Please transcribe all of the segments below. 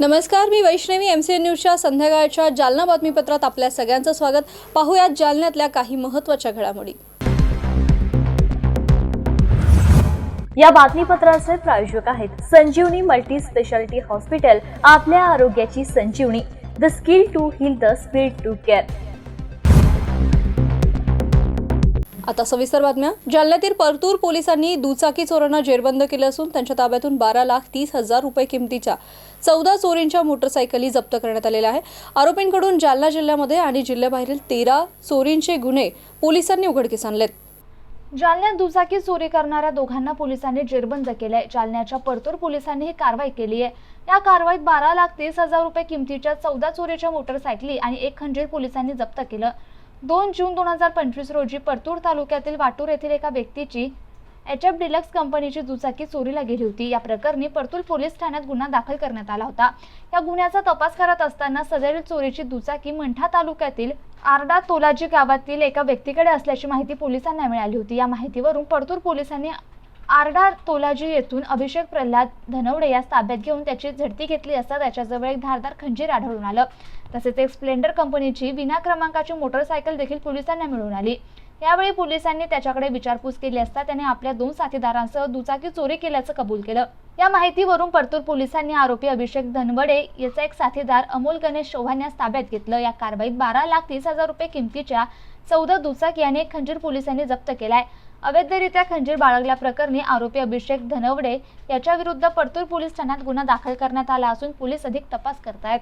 नमस्कार मी Vaishnavi M C N न्यूजच्या संध्याकाळच्या जालना बातमीपत्रात आपल्या सगळ्यांचं स्वागत. पाहूयात जालन्यातल्या काही महत्त्वाच्या घडामोडी. या बातमीपत्राचे प्रायोजक आहेत संजीवनी मल्टी स्पेशालिटी हॉस्पिटल आपल्या आरोग्याची संजीवनी. The skill to heal the speed to care. आता सविस्तर बातम्या. जालन्यातील परतूर पोलिसांनी दुचाकी चोरांना जेरबंद केलं असून त्यांच्या ताब्यातून बारा लाख तीस हजार रुपये किमतीच्या चौदा चोरींच्या मोटरसायकली जप्त करण्यात आलेल्या आहे आरोपींकडून जालना जिल्ह्यामध्ये आणि जिल्ह्याबाहेरील तेरा चोरींचे गुन्हे पोलिसांनी उघडकीस आणलेत. जालन्यात दुचाकी चोरी करणाऱ्या दोघांना पोलिसांनी जेरबंद केलंय. जालन्याच्या परतूर पोलिसांनी ही कारवाई केली आहे. या कारवाईत बारा लाख तीस हजार रुपये किमतीच्या चौदा चोरीच्या मोटरसायकली आणि एक खंजीर पोलिसांनी जप्त केलं. दोन जून दोन हजार पंचवीस रोजी परतूर तालुक्यातील वाटूर येथील एका व्यक्तीची एच एफ डिलक्स कंपनीची दुचाकी चोरीला गेली होती. या प्रकरणी परतूर पोलीस ठाण्यात गुन्हा दाखल करण्यात आला होता. या गुन्ह्याचा तपास करत असताना सदरील चोरीची दुचाकी मंठा तालुक्यातील आरडा तोलाजी गावातील एका व्यक्तीकडे असल्याची माहिती पोलिसांना मिळाली होती. या माहितीवरून परतूर पोलिसांनी आरडा तोलाजी येथून अभिषेक प्रल्हाद धनवडे यास ताब्यात घेऊन त्याची झडती घेतली असता त्याच्याजवळ एक धारदार खंजीर आढळून आलं. तसेच एक स्प्लेंडर कंपनीची विना क्रमांकाची मोटरसायकल देखील पोलिसांना मिळून आली. यावेळी पोलिसांनी त्याच्याकडे विचारपूस केली असता त्याने आपल्या दोन साथीदारांसह दुचाकी चोरी केल्याचं कबूल केलं. या माहितीवरून परतूर पोलिसांनी आरोपी अभिषेक धनवडे याचा एक साथीदार अमोल गणेश चौहान यास ताब्यात घेतलं. या कारवाईत बारा लाख तीस हजार रुपये किमतीच्या चौदा दुचाकी आणि एक खंजीर पोलिसांनी जप्त केलाय. अवैधरित्या खंजीर बाळगल्याप्रकरणी आरोपी अभिषेक धनवडे याच्याविरुद्ध परतूर पोलीस ठाण्यात गुन्हा दाखल करण्यात आला असून पोलीस अधिक तपास करतायत.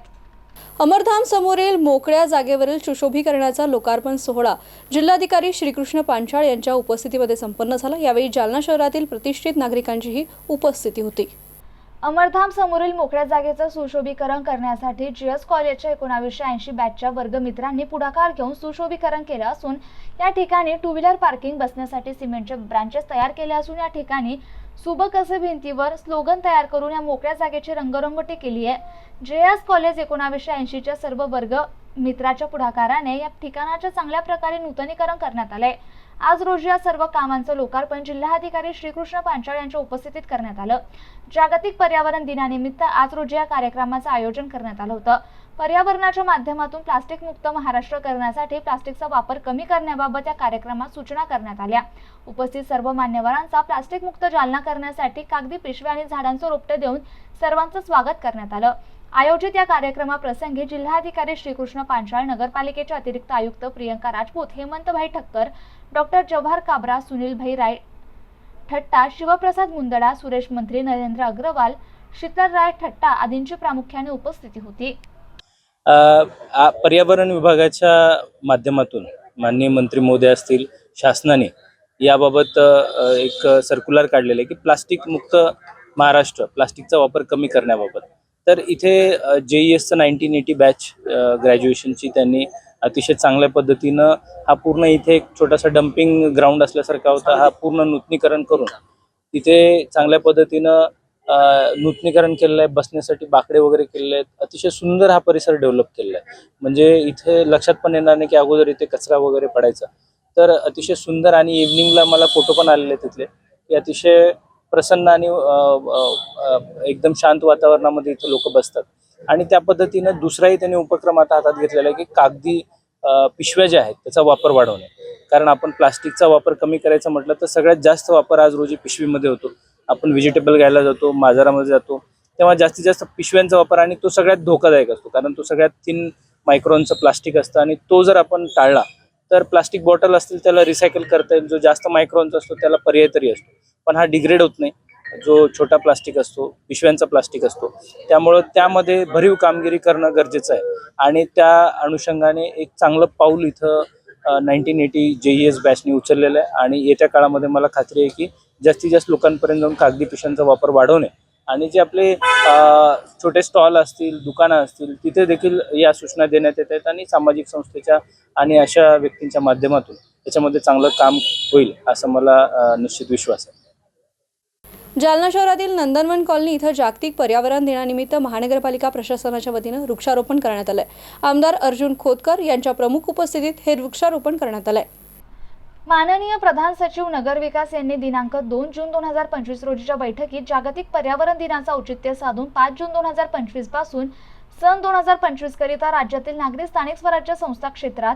अमरधाम समोरील मोकळ्या जागेवरील सुशोभीकरणाचा लोकार्पण सोहळा जिल्हाधिकारी श्रीकृष्ण पांचाळ यांच्या उपस्थितीमध्ये संपन्न झाला. यावेळी जालना शहरातील प्रतिष्ठित नागरिकांचीही उपस्थिती होती. अमरधाम समोरील मोकळ्या जागेचं सुशोभीकरण करण्यासाठी जीएस कॉलेजच्या एकोणावीसशे ऐंशी बॅचच्या वर्गमित्रांनी पुढाकार घेऊन सुशोभीकरण केलं असून या ठिकाणी टू व्हीलर पार्किंग बसण्यासाठी सिमेंटचे ब्रांचेस तयार केले असून या ठिकाणी सुबक असे भिंतीवर स्लोगन तयार करून या मोकळ्या जागेची रंगरंगोटी केली आहे. जे एस कॉलेज एकोणावीसशे ऐंशीच्या सर्व वर्ग मित्राच्या पुढाकाराने या ठिकाणाच्या चांगल्या प्रकारे नूतनीकरण करण्यात आलं आहे आज रोजी या सर्व कामांचं लोकार्पण जिल्हाधिकारी श्रीकृष्ण पांचाळ यांच्या उपस्थितीत करण्यात आलं. जागतिक पर्यावरण दिनानिमित्त आज रोजी या कार्यक्रमाचं आयोजन करण्यात आलं होतं. पर्यावरणाच्या माध्यमातून प्लास्टिक मुक्त महाराष्ट्र करण्यासाठी प्लास्टिकचा वापर कमी करण्याबाबत या कार्यक्रमात सूचना करण्यात आल्या. उपस्थित सर्व मान्यवरांचा प्लास्टिक मुक्त जालना करण्यासाठी कागदी पिशव्या आणि झाडांचं रोपटे देऊन सर्वांचं स्वागत करण्यात आलं. आयोजित या कार्यक्रमाप्रसंगी जिल्हाधिकारी श्रीकृष्ण पांचाळ नगरपालिकेचे अतिरिक्त आयुक्त प्रियंका राजपूत हेमंतभाई ठक्कर डॉक्टर जवाहर काबरा सुनीलभाई राय ठट्टा शिवप्रसाद मुंदडा सुरेश मंत्री नरेंद्र अग्रवाल शीतलराय ठट्टा आदींची प्रामुख्याने उपस्थिती होती. पर्यावरण विभागाच्या माध्यमातून माननीय मंत्री मोदी असतील शासनाने याबाबत एक सर्क्युलर काढलेलं आहे की प्लास्टिक मुक्त महाराष्ट्र प्लास्टिकचा वापर कमी करण्याबाबत. तर इथे जे ई एसचं नाईन्टीन एटी बॅच ग्रॅज्युएशनची त्यांनी अतिशय चांगल्या पद्धतीनं हा पूर्ण इथे एक छोटासा डम्पिंग ग्राउंड असल्यासारखा होता. हा पूर्ण नूतनीकरण करून तिथे चांगल्या पद्धतीनं नूतनीकरण केलेलं आहे. बसण्यासाठी बाकडे वगैरे केलेले आहेत. अतिशय सुंदर हा परिसर डेव्हलप केलेला आहे. म्हणजे इथे लक्षात पण येणार नाही की अगोदर इथे कचरा वगैरे पडायचा. तर अतिशय सुंदर आणि इव्हनिंगला मला फोटो पण आलेले तिथले. की अतिशय प्रसन्न आणि एकदम शांत वातावरणामध्ये इथे लोक बसतात. आणि त्या पद्धतीनं दुसराही त्यांनी उपक्रम आता हातात घेतलेला आहे की कागदी पिशव्या ज्या आहेत त्याचा वापर वाढवणे. कारण आपण प्लास्टिकचा वापर कमी करायचा म्हटलं तर सगळ्यात जास्त वापर आज रोजी पिशवीमध्ये होतो. आपण व्हेजिटेबल घ्यायला जातो बाजारामध्ये जातो. तेव्हा जास्तीत जास्त पिशव्यांचा वापर आणि तो सगळ्यात धोकादायक असतो. कारण तो सगळ्यात थिन मायक्रॉनचं प्लास्टिक असतं आणि तो जर आपण टाळला तर प्लास्टिक बॉटल असतील त्याला रिसायकल करता येईल. जो जास्त मायक्रॉनचा असतो त्याला पर्याय तरी असतो. पण हा डिग्रेड होत नाही. जो छोटा प्लास्टिक असतो पिशव्यांचा प्लास्टिक असतो त्यामुळं त्यामध्ये भरीव कामगिरी करणं गरजेचं आहे. आणि त्या अनुषंगाने एक चांगलं पाऊल इथं nineteen eighty J E S बॅचने उचललेलं आहे. आणि येत्या काळामध्ये मला खात्री आहे की जास्तीत जास्त लोकांपर्यंत जाऊन कागदी पिशव्यांचा वापर वाढवणे आणि जे आपले छोटे स्टॉल असतील दुकानं असतील तिथे देखील या सूचना देण्यात येत आहेत आणि सामाजिक संस्थेच्या आणि अशा व्यक्तींच्या माध्यमातून त्याच्यामध्ये चांगलं काम होईल असं मला निश्चित विश्वास आहे. जालना शहरातील नंदनवन कॉलनी इथं जागतिक पर्यावरण दिनानिमित्त महानगरपालिका प्रशासनाच्या वतीनं वृक्षारोपण करण्यात आलंय. आमदार अर्जुन खोतकर यांच्या प्रमुख उपस्थितीत हे वृक्षारोपण करण्यात आलंय. माननीय प्रधान सचिव नगरविकास यांनी दिनांक दोन जून दोन हजार पंचवीस रोजीच्या बैठकीत जागतिक पर्यावरण दिनाचं औचित्य साधून पाच जून दोन हजार पंचवीसपासून सन दोन हजार पंचवीस करिता राज्यातील नागरी स्थानिक स्वराज्य संस्था क्षेत्रात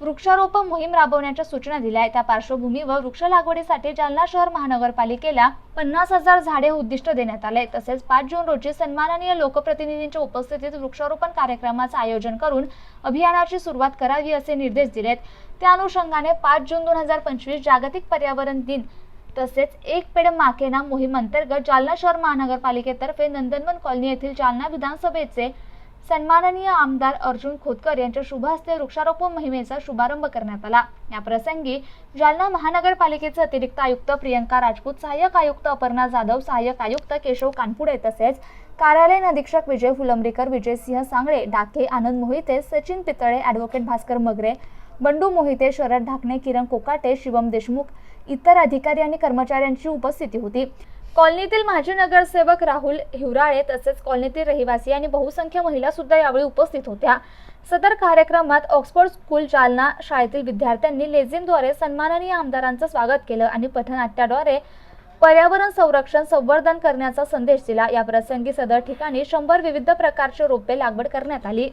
वृक्षारोपण मोहीम राबवण्याच्या सूचना दिल्या आहेत. त्या पार्श्वभूमीवर वृक्ष लागवडीसाठी जालना शहर महानगरपालिकेला पन्नास हजार झाडे उद्दिष्ट देण्यात आले तसेच पाच जून रोजी सन्माननीय लोकप्रतिनिधींच्या उपस्थितीत वृक्षारोपण कार्यक्रमाचं आयोजन करून अभियानाची सुरुवात करावी असे निर्देश दिलेत त्या अनुषंगाने पाच जून दोन हजार पंचवीस जागतिक पर्यावरण दिन तसेच एक पेड माकेना मोहीम अंतर्गत जालना शहर महानगरपालिकेतर्फे नंदनवन कॉलनी येथील जालना विधानसभेचे सन्माननीय आमदार अर्जुन खोतकर यांच्या शुभ हस्ते वृक्षारोपण मोहिमेचा शुभारंभ करण्यात आला. याप्रसंगी जालना महानगरपालिकेचे अतिरिक्त आयुक्त प्रियंका राजपूत सहाय्यक आयुक्त अपर्णा जाधव सहाय्यक आयुक्त केशव कानपुडे तसेच कार्यालयीन अधीक्षक विजय फुलंब्रीकर विजयसिंह सांगळे डाके आनंद मोहिते सचिन पितळे ॲडव्होकेट भास्कर मगरे बंडू मोहिते शरद ढाकणे किरण कोकाटे शिवम देशमुख इतर अधिकारी आणि कर्मचाऱ्यांची उपस्थिती होती. कॉलनीतील माजी नगरसेवक राहुल हिवराळे तसेच कॉलनीतील रहिवासी आणि बहुसंख्य महिला सुद्धा यावेळी उपस्थित होत्या. सदर कार्यक्रमात ऑक्सफर्ड स्कूल जालना शाळेतील विद्यार्थ्यांनी लेझिमद्वारे सन्माननीय आमदारांचं स्वागत केलं आणि पथनाट्याद्वारे पर्यावरण संरक्षण संवर्धन करण्याचा संदेश दिला. या प्रसंगी सदर ठिकाणी शंभर विविध प्रकारचे रोपे लागवड करण्यात आली.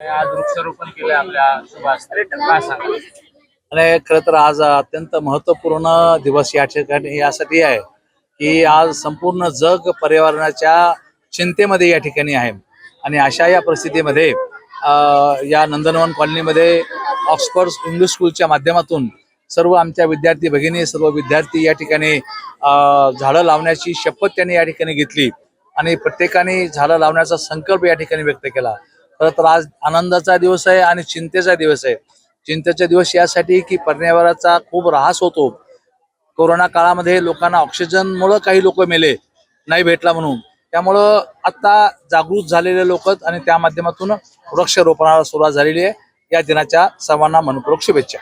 आज वृक्षारोपण केलं आपल्या खरं तर आज अत्यंत महत्त्वपूर्ण दिवस या ठिकाणी यासाठी आहे. की आज संपूर्ण जग पर्यावरणाच्या चिंतेमध्ये या ठिकाणी आहे. आणि अशा या परिस्थितीमध्ये या नंदनवन कॉलनीमध्ये ऑक्सफर्ड इंग्लिश स्कूलच्या माध्यमातून सर्व आमच्या विद्यार्थी भगिनी सर्व विद्यार्थी या ठिकाणी झाडं लावण्याची शपथ त्यांनी या ठिकाणी घेतली. आणि प्रत्येकाने झाडं लावण्याचा संकल्प या ठिकाणी व्यक्त केला. खरं तर आज आनंदाचा दिवस आहे आणि चिंतेचा दिवस आहे. चिंतेचा दिवस यासाठी की पर्यावरणाचा खूप ऱ्हास होतो. कोरोना काळामध्ये लोकांना ऑक्सिजनमुळं काही लोक मेले नाही भेटला म्हणून. त्यामुळं आता जागृत झालेले लोक आणि त्या माध्यमातून वृक्षारोपणाला सुरुवात झालेली आहे. या दिनाच्या सर्वांना मनपूर्वक शुभेच्छा.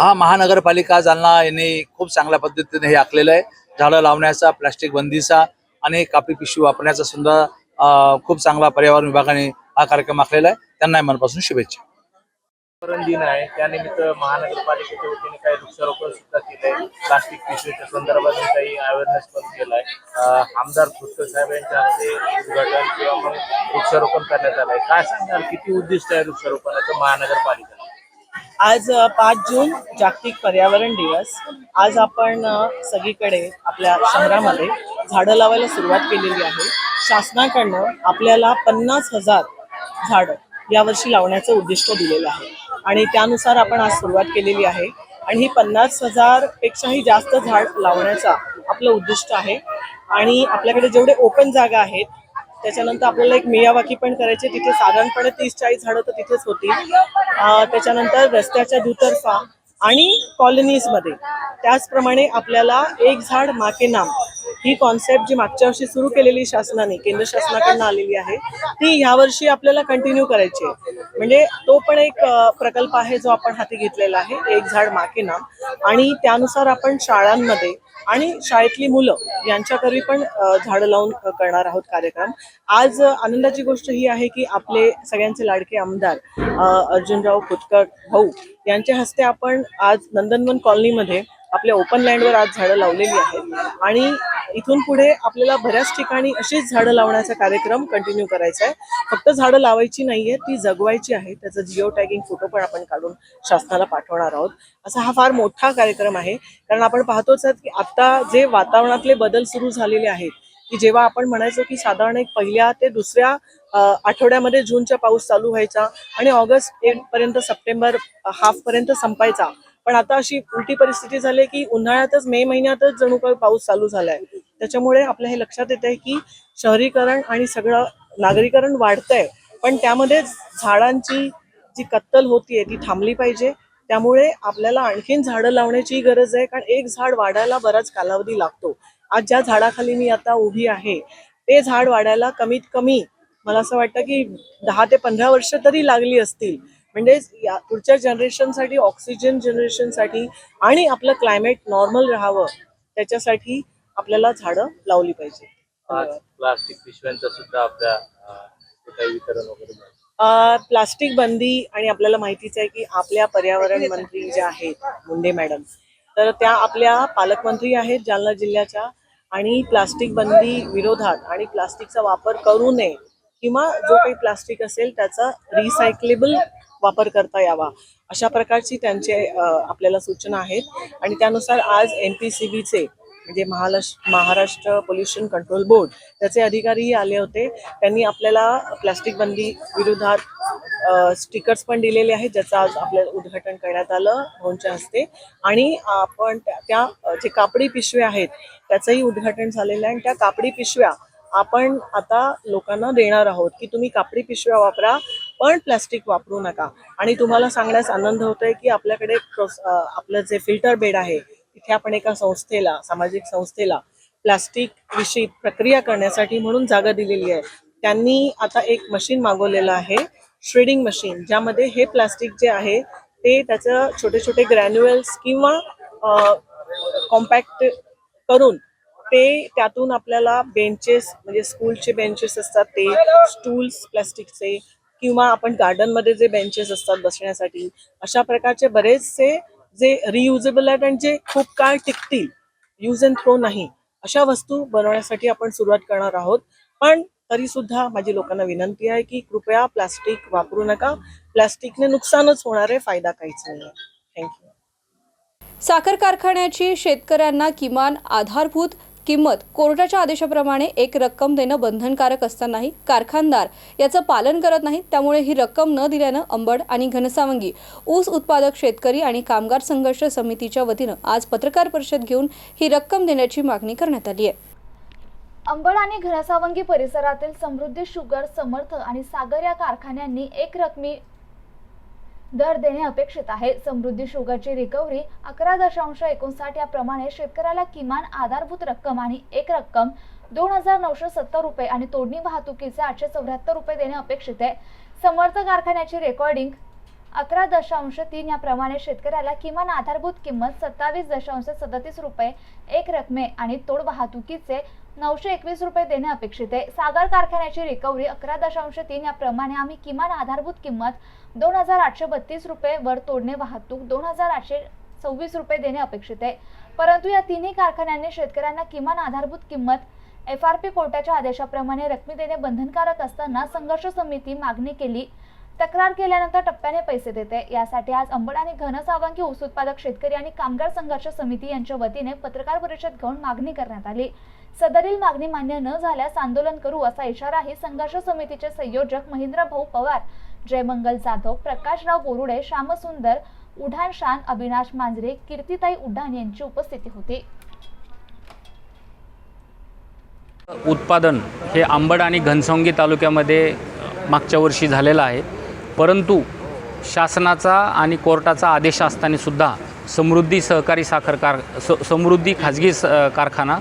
हा महानगरपालिका जालना यांनी खूप चांगल्या पद्धतीने हे आखलेलं आहे. झाडं लावण्याचा प्लास्टिक बंदीचा आणि कापडी पिशवी वापरण्याचा सुद्धा खूप चांगला पर्यावरण विभागाने हा कार्यक्रम आखलेला आहे. त्यांना मनापासून शुभेच्छा. पर्यावरण दिन आहे. त्यानिमित्त महानगरपालिकेच्या वतीने काही वृक्षारोपण सुद्धा केलंय. प्लास्टिक पिशवीच्या संदर्भात काही अवेअरनेस पण केलाय. आमदार खोतकर साहेब यांच्या हस्ते उद्घाटन किंवा मग वृक्षारोपण करण्यात आलंय. काय सांगाल? किती उद्दिष्ट आहे वृक्षारोपणाचं महानगरपालिका आज पाच जून जागतिक पर्यावरण दिवस. आज आपण सगळीकडे आपल्या शहरामध्ये झाडं लावायला सुरुवात केलेली आहे. शासनाकडनं आपल्याला पन्नास हजार झाडं यावर्षी लावण्याचं उद्दिष्ट दिलेलं आहे. आणि त्यानुसार आपण आज सुरुवात केलेली आहे. आणि ही पन्नास हजार पेक्षाही जास्त झाड लावण्याचा आपलं उद्दिष्ट आहे. आणि आपल्याकडे जेवढे ओपन जागा आहेत त्याच्यानंतर आपल्याला एक मियावाकी पण करायची तिथे साधारणपणे तीस चाळीस झाडं तर तिथेच होती त्याच्यानंतर रस्त्याच्या दुतर्फा आणि कॉलनीजमध्ये त्याचप्रमाणे आपल्याला एक झाड माके नाम ही कॉन्सेप्ट जी मागच्या वर्षी सुरू केलेली शासनाने केंद्र शासनाकडनं आलेली आहे ती यावर्षी आपल्याला कंटिन्यू करायची आहे. म्हणजे तो पण एक प्रकल्प आहे जो आपण हाती घेतलेला आहे एक झाड माके नाम. आणि त्यानुसार आपण शाळांमध्ये आणि शाळेतली मुलं यांच्याकरवी पण झाडं लावून करणार आहोत कार्यक्रम. आज आनंदाची गोष्ट ही आहे की आपले सगळ्यांचे लाडके आमदार अर्जुनराव खुतकर भाऊ यांच्या हस्ते आपण आज नंदनवन कॉलनीमध्ये आपल्या ओपन लँडवर आज झाडं लावलेली आहेत. आणि इथून पुढे आपल्याला बऱ्याच ठिकाणी अशीच झाडं लावण्याचा कार्यक्रम कंटिन्यू करायचा आहे. फक्त झाडं लावायची नाहीये ती जगवायची आहे. त्याचं जिओ टॅगिंग फोटो पण आपण काढून शासनाला पाठवणार आहोत. असा हा फार मोठा कार्यक्रम आहे. कारण आपण पाहतोच आहोत की आता जे वातावरणातले बदल सुरू झालेले आहेत की जेव्हा आपण म्हणायचो की साधारण एक पहिल्या ते दुसऱ्या आठवड्यामध्ये जूनचा पाऊस चालू व्हायचा आणि ऑगस्ट एक पर्यंत सप्टेंबर हाफ पर्यंत संपायचा. पण आता अशी उलटी परिस्थिती झाली की उन्हाळ्यातच मे महिन्यातच जणू काही पाऊस चालू झालाय. त्याच्यामुळे आपल्या हे लक्षात येत आहे की शहरीकरण आणि सगळं नागरीकरण वाढतंय. पण त्यामध्ये झाडांची जी कत्तल होतीये ती थांबली पाहिजे. त्यामुळे आपल्याला आणखीन झाडं लावण्याची गरज आहे. कारण एक झाड वाढायला बराच कालावधी लागतो. आज ज्या झाडाखाली मी आता उभी आहे ते झाड वाढायला कमीत कमी मला असं वाटतं की दहा ते पंधरा वर्ष तरी लागली असतील. म्हणजे या पुढच्या जनरेशनसाठी ऑक्सिजन जनरेशनसाठी आणि आपलं क्लायमेट नॉर्मल राहावं त्याच्यासाठी आपल्याला झाडं लावली पाहिजे प्लास्टिक पिशव्यांचं सुद्धा आपल्या वितरण वगैरे प्लास्टिक बंदी आणि आपल्याला माहितीच आहे की आपल्या पर्यावरण मंत्री ज्या आहेत मुंडे मॅडम तर त्या आपल्या पालकमंत्री आहेत जालना जिल्ह्याच्या आणि प्लास्टिक बंदी विरोधात आणि प्लास्टिकचा वापर करू नये किंवा जो काही प्लास्टिक असेल त्याचा रिसायकलेबल वापर करता यावा. अशा प्रकारची त्यांचे आपल्याला सूचना आहेत. आणि त्यानुसार आज एन पी सी बीचे म्हणजे Maharashtra Maharashtra pollution control board त्याचे अधिकारीही आले होते. त्यांनी आपल्याला प्लास्टिक बंदी विरोधात स्टिकर्स पण दिलेले आहेत ज्याचं आज आपल्याला उद्घाटन करण्यात आलं भाऊंच्या हस्ते. आणि आपण त्या त्या, जे कापडी पिशव्या आहेत त्याचंही उद्घाटन झालेलं आहे. आणि त्या कापडी पिशव्या आपण आता लोकांना देणार आहोत की तुम्ही कापडी पिशव्या वापरा पण प्लॅस्टिक वापरू नका. आणि तुम्हाला सांगण्यास आनंद होतोय की आपल्याकडे आपलं जे फिल्टर बेड आहे इथे आपण एका संस्थेला सामाजिक संस्थेला प्लास्टिक विषयी प्रक्रिया करण्यासाठी म्हणून जागा दिलेली आहे. त्यांनी आता एक मशीन मागवलेलं आहे श्रेडिंग मशीन ज्यामध्ये हे प्लास्टिक जे आहे ते त्याचं छोटे छोटे ग्रॅन्युअल्स किंवा कॉम्पॅक्ट करून ते त्यातून आपल्याला बेंचेस म्हणजे स्कूलचे बेंचेस असतात ते स्टूल्स प्लास्टिकचे किंवा आपण गार्डनमध्ये जे बेंचेस असतात बसण्यासाठी अशा प्रकारचे बरेचसे जे रियुजेबल आहेत आणि जे खूप काळ टिकतील यूज अँड थ्रो नाही अशा वस्तू बनवण्यासाठी आपण सुरुवात करणार आहोत. पण तरी सुद्धा माझी लोकांना विनंती आहे की कृपया प्लास्टिक वापरू नका. प्लास्टिकने नुकसानच होणार आहे फायदा काहीच नाही आहे थँक्यू साखर कारखान्याची शेतकऱ्यांना किमान आधारभूत किंमत कोर्टाच्या आदेशाप्रमाणे एक रक्कम देणं बंधनकारक असतानाही कारखानदार याचं पालन करत नाहीत त्यामुळे ही रक्कम न दिल्यानं अंबड आणि घनसावंगी ऊस उत्पादक शेतकरी आणि कामगार संघर्ष समितीच्या वतीनं आज पत्रकार परिषद घेऊन ही रक्कम देण्याची मागणी करण्यात आली आहे. अंबड आणि घनसावंगी परिसरातील समृद्धी शुगर समर्थ आणि सागर या कारखान्यांनी एक रकमी दर देणे अपेक्षित आहे. समृद्धी शुगरची रिकव्हरी अकरा दशांश एकोणसाठ याप्रमाणे शेतकऱ्याला किमान आधारभूत रक्कम आणि एक रक्कम दोन हजार नऊशे सत्तर रुपये आणि तोडणी वाहतुकीचे आठशे चौऱ्याहत्तर रुपये देणे अपेक्षित आहे. समर्थ कारखान्याची रेकॉर्डिंग अकरा दशांश तीन याप्रमाणे शेतकऱ्याला किमान आधारभूत किंमत सत्तावीस दशांश सदतीस रुपये एक रकमे आणि तोड वाहतुकीचे नऊशे एकवीस रुपये देणे अपेक्षित आहे. सागर कारखान्याची रिकव्हरी अकरा दशांश तीन याप्रमाणे आम्ही किमान आधारभूत किंमत दोन हजार आठशे बत्तीस रुपये वर तोडणे वाहतूक दोन हजार आठशे सव्वीस रुपये देणे अपेक्षित आहे. परंतु या तिन्ही कारखान्यांनी शेतकऱ्यांना किमान आधारभूत किंमत एफ आर पी कोर्टाच्या आदेशाप्रमाणे रकमी देणे बंधनकारक असताना संघर्ष समिती मागणी केली. तक्रार केल्यानंतर टप्प्याने पैसे देते. यासाठी आज अंबड आणि घनसावंगी ऊस उत्पादक शेतकरी आणि कामगार संघर्ष समिती यांच्या वतीने पत्रकार परिषद घेऊन मागणी करण्यात आली. सदरील मागणी मान्य न झाल्यास आंदोलन करू असा इशाराही संघर्ष समितीचे संयोजक महेंद्र भाऊ पवार जयमंगल जाधव प्रकाशराव बोरुडे श्यामसुंदर उढाण शान अविनाश मांजरे कीर्तिताई उड्डाण यांची उपस्थिती होती. उत्पादन हे आंबड आणि घनसंगी तालुक्यामध्ये मागच्या वर्षी झालेलं आहे. परंतु शासनाचा आणि कोर्टाचा आदेश असतानासुद्धा समृद्धी सहकारी साखर कार स समृद्धी खाजगी स कारखाना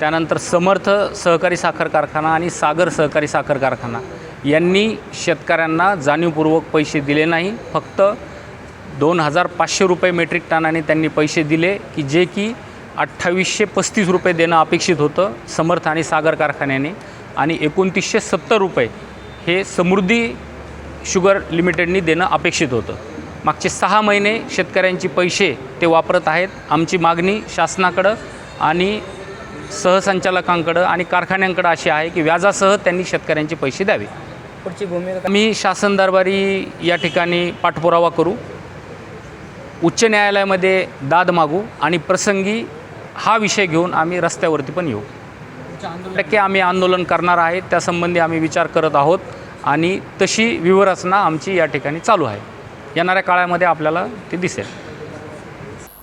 त्यानंतर समर्थ सहकारी साखर कारखाना आणि सागर सहकारी साखर कारखाना यांनी शेतकऱ्यांना जाणीवपूर्वक पैसे दिले नाही. फक्त दोन हजार पाचशे रुपये मेट्रिक टनाने त्यांनी पैसे दिले की जे की अठ्ठावीसशे पस्तीस रुपये देणं अपेक्षित होतं समर्थ आणि सागर कारखान्याने. आणि एकोणतीसशे सत्तर रुपये हे समृद्धी शुगर लिमिटेडनी देणं अपेक्षित होतं. मागचे सहा महिने शेतकऱ्यांची पैसे ते वापरत आहेत. आमची मागणी शासनाकडं आणि सहसंचालकांकडं आणि कारखान्यांकडं अशी आहे की व्याजासह त्यांनी शेतकऱ्यांचे पैसे द्यावे. पुढची भूमिका मी शासन दरबारी या ठिकाणी पाठपुरावा करू. उच्च न्यायालयामध्ये दाद मागू आणि प्रसंगी हा विषय घेऊन आम्ही रस्त्यावरती पण येऊ. टक्के आम्ही आंदोलन करणार आहे त्यासंबंधी आम्ही विचार करत आहोत आणि तशी व्यूहरचना आमची या ठिकाणी चालू आहे. येणाऱ्या काळामध्ये आपल्याला ते दिसेल.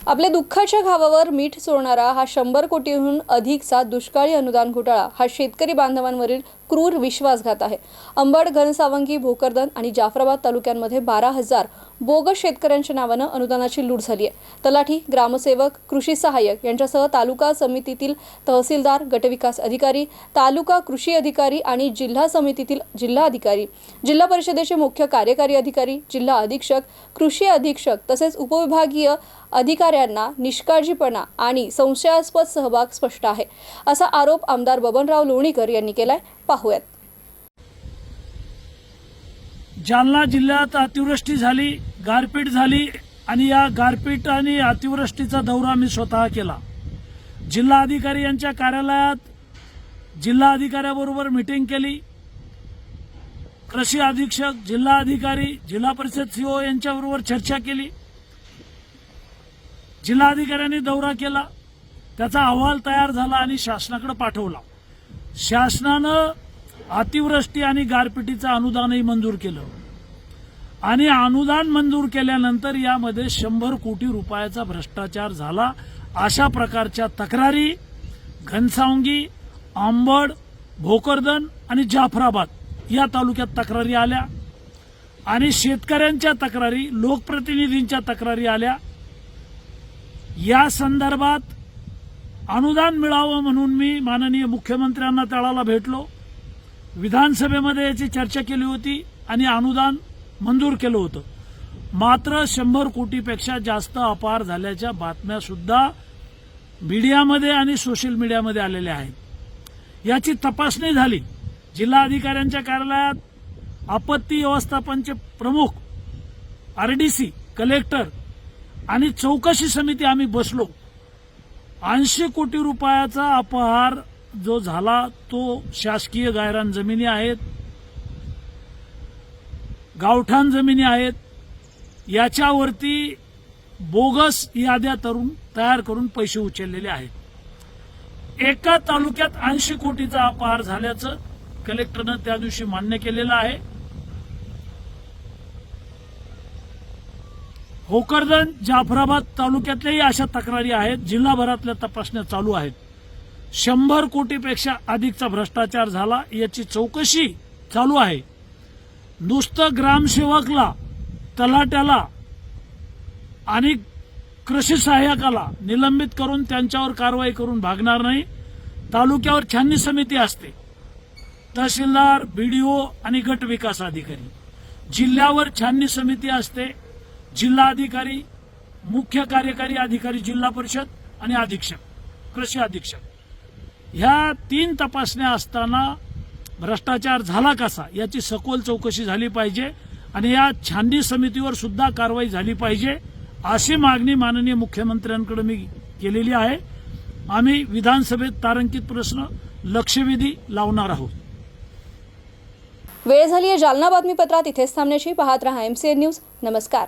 आपल्या दुःखाच्या घावावर मीठ चोरणारा हा शंभर कोटीहून अधिकचा दुष्काळी अनुदान घोटाळा हा शेतकरी बांधवांवरील क्रूर विश्वासघात आहे. अंबड घनसावंगी भोकरदन आणि जाफराबाद तालुक्यांमध्ये बारा हजार बोगस शेतकऱ्यांच्या नावानं अनुदानाची लूट झाली आहे. तलाठी ग्रामसेवक कृषी सहाय्यक यांच्यासह तालुका समितीतील तहसीलदार गटविकास अधिकारी तालुका कृषी अधिकारी आणि जिल्हा समितीतील जिल्हा अधिकारी जिल्हा परिषदेचे मुख्य कार्यकारी अधिकारी जिल्हा अधीक्षक कृषी अधीक्षक तसेच उपविभागीय अधिकाऱ्यांना निष्काळजीपणा आणि संशयास्पद सहभाग स्पष्ट आहे. असा आरोप आमदार बबनराव लोणीकर यांनी केलाय. पाहूयात. जालना जिल्ह्यात अतिवृष्टी झाली गारपीट झाली आणि या गारपीट आणि अतिवृष्टीचा दौरा मी स्वतः केला. जिल्हा अधिकारी यांच्या कार्यालयात जिल्हा अधिकाऱ्याबरोबर मिटिंग केली. कृषी अधीक्षक जिल्हा अधिकारी जिल्हा परिषद सीओ यांच्याबरोबर चर्चा केली. जिल्हाधिकाऱ्यांनी दौरा केला. त्याचा अहवाल तयार झाला आणि शासनाकडे पाठवला. शासनानं अतिवृष्टी आणि गारपिटीचं अनुदानही मंजूर केलं. आणि अनुदान मंजूर केल्यानंतर यामध्ये शंभर कोटी रुपयाचा भ्रष्टाचार झाला. अशा प्रकारच्या तक्रारी घनसावंगी आंबड भोकरदन आणि जाफराबाद या तालुक्यात तक्रारी आल्या. आणि शेतकऱ्यांच्या तक्रारी लोकप्रतिनिधींच्या तक्रारी आल्या. या संदर्भात अनुदान मिळावं म्हणून मी माननीय मुख्यमंत्र्यांना तळाला भेटलो. विधानसभेमध्ये याची चर्चा केली होती आणि अनुदान मंजूर केलं होतं. मात्र शंभर कोटीपेक्षा जास्त अपार झाल्याच्या बातम्यासुद्धा मीडियामध्ये आणि सोशल मीडियामध्ये आलेल्या आहेत. याची तपासणी झाली. जिल्हाधिकाऱ्यांच्या कार्यालयात आपत्ती व्यवस्थापनचे प्रमुख आरडीसी कलेक्टर आणि चौकशी समिती आम्ही बसलो. ऐंशी कोटी रुपयाचा अपहार जो झाला तो शासकीय गायरान जमिनी आहेत गावठाण जमिनी आहेत याच्यावरती बोगस याद्या तरुण तयार करून पैसे उचललेले आहेत. एका तालुक्यात ऐंशी कोटीचा अपहार झाल्याचं कलेक्टरनं त्या दिवशी मान्य केलेलं आहे. भोकरदन जाफराबाद तालुक्यातल्याही अशा तक्रारी आहेत. जिल्हाभरातल्या तपासण्या चालू आहेत. शंभर कोटीपेक्षा अधिकचा भ्रष्टाचार झाला याची चौकशी चालू आहे. नुसतं ग्रामसेवकला तलाट्याला आणि कृषी सहाय्यकाला निलंबित करून त्यांच्यावर कारवाई करून भागणार नाही. तालुक्यावर छाननी समिती असते. तहसीलदार बीडीओ आणि गट विकास अधिकारी. जिल्ह्यावर छाननी समिती असते. जिल्हा अधिकारी मुख्य कार्यकारी अधिकारी जिल्हा परिषद आणि अधीक्षक कृषी अधीक्षक. ह्या तीन तपासण्या असताना भ्रष्टाचार झाला कसा याची सखोल चौकशी झाली पाहिजे आणि या छाननी समितीवर सुद्धा कारवाई झाली पाहिजे अशी मागणी माननीय मुख्यमंत्र्यांकडे मी केलेली आहे. आम्ही विधानसभेत तारांकित प्रश्न लक्षवेधी लावणार आहोत. वेळ झाली आहे जालना बातमीपत्रात इथेच थांबण्याची. पाहत रहा एमसीएन न्यूज नमस्कार.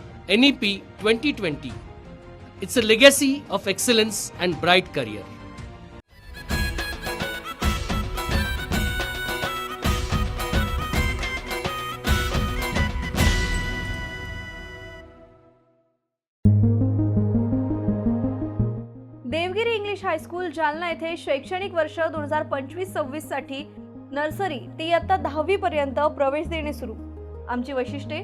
NEP 2020. It's a legacy of excellence and bright career. Devgiri English high school Jalna येथे शैक्षणिक वर्ष दोन हजार पंचवीस सव्वीससाठी नर्सरी ते इयत्ता दहावी पर्यंत प्रवेश देणे सुरू आमची वैशिष्ट्ये